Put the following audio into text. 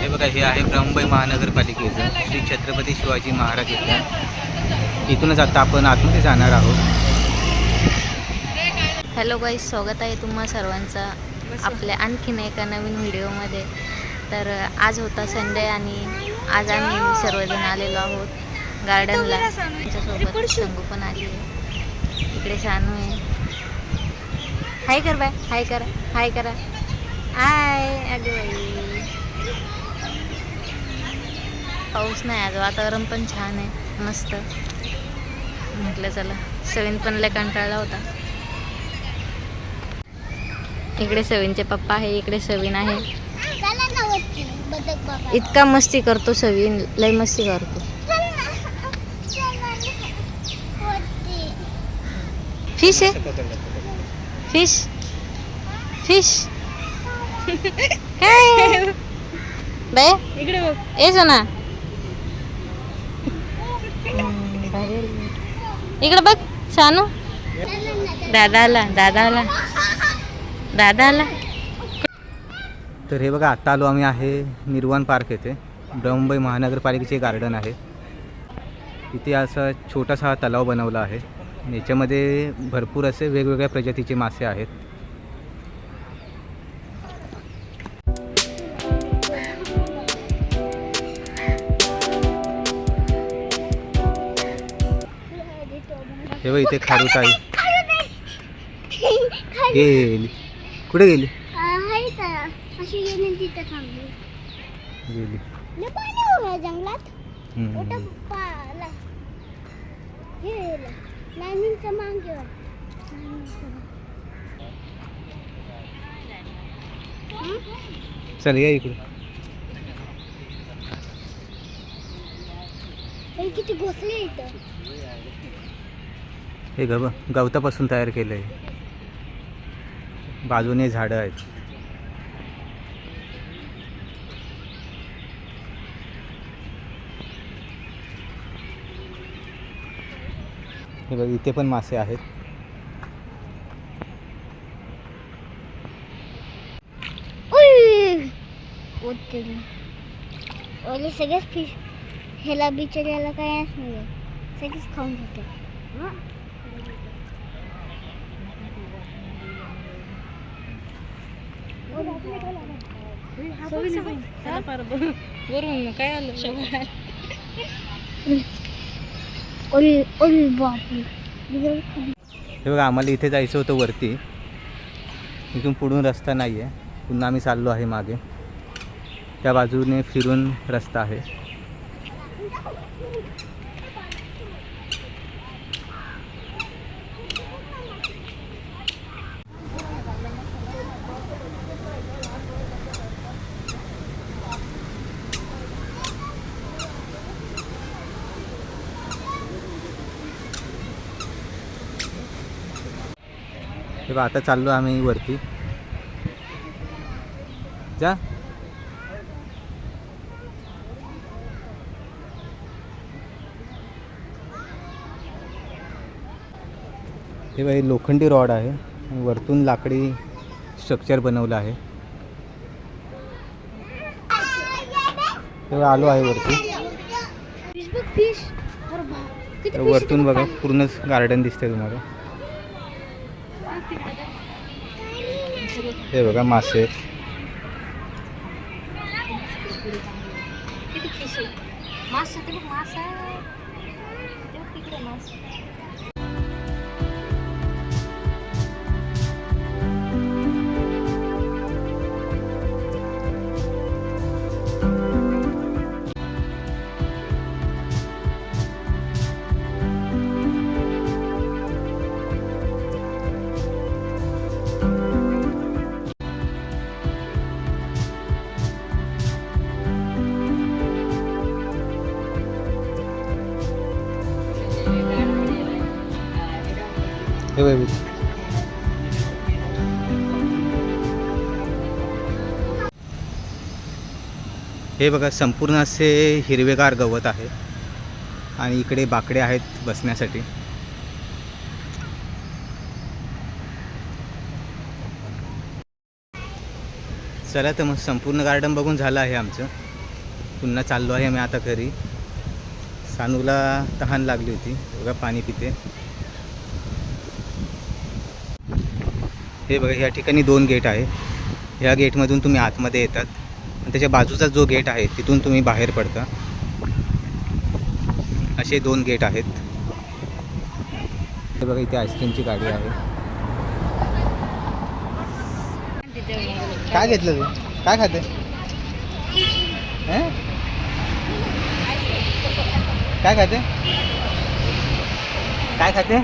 हे बघा हे आहे मुंबई महानगरपालिकेचं श्री छत्रपती शिवाजी महाराज इथं इथूनच आता आपण आतमध्ये जाणार आहोत. हॅलो गाईस स्वागत आहे तुम्हा सर्वांचा आपल्या आणखीन एका नवीन व्हिडिओमध्ये. तर आज होता संडे आणि आज आम्ही सर्वजण आलेलो आहोत गार्डनला. आमच्यासोबत शंगू पण आली आहे. इकडे शानू आहे. हाय कर बाय हाय करा हाय करा. हाय अगं बाई. पाऊस नाही आज वातावरण पण छान आहे मस्त. म्हटलं चला सवीन पण लय कंटाळला होता. इकडे सवीनचे पप्पा आहे इकडे सवीन आहे. इतका मस्ती करतो सवीन लय मस्ती करतो. फिश आहे? फिश? फिश? काय? बे इकडे बघ. ए सोना. इकडे बघ शानू. दादा आला दादा आला दादा आला तर हे बघा आत्ता आलो आम्ही आहे निर्वाण पार्क येथे. मुंबई महानगरपालिकेचे गार्डन आहे. इथे असा छोटासा हा तलाव बनवला आहे. याच्यामध्ये भरपूर असे वेगवेगळ्या प्रजातीचे मासे आहेत. हे बघ इथे खारुत आहे गेली कुठे गेली? अशी गेली हो जंगलात चल या इकडे. किती घोसले इथं. हे गव गवतापासून तयार केलं आहे बाजूने झाडं आहेत. हे बघ इथे पण मासे आहेत. उई! ओले सगळेच फिश ह्याला बिचाऱ्याला काय नाही सगळेच खाऊन घेते. वरून काय आलं सगळं हे बघा आम्हाला इथे जायचं होतं वरती. इथून पुढून रस्ता नाही आहे पुन्हा आम्ही चाललो आहे मागे. त्या बाजूने फिरून रस्ता आहे. हे बघा आता चाललो आम्ही वरती. जा. हे बघा लोखंडी रॉड आहे. आणि वरतून लाकडी स्ट्रक्चर बनवलं आहे. हे बघा आलो आहे वरती. वरतून बघा. पूर्णच गार्डन दिसते तुम्हाला. हे बघा मासे. किती फिश आहे मासा. हे बघ हे बघा. संपूर्ण असे हिरवेगार गवत आहे आणि इकडे बाकडे आहेत बसण्यासाठी. चला तर मग संपूर्ण गार्डन बघून झालं आहे आमचं. पुन्हा चाललो आहे मी आता घरी. सानूला तहान लागली होती. बघा पाणी पिते. हे बघा या ठिकाणी दोन गेट आहे. ह्या गेटमधून तुम्ही आतमध्ये येतात. आणि त्याच्या बाजूचा जो गेट आहे तिथून तुम्ही बाहेर पडता. असे दोन गेट आहेत. हे बघा इथे आईस्क्रीमची गाडी आहे. काय घेतलं तू? काय खाते? काय खाते? काय खाते?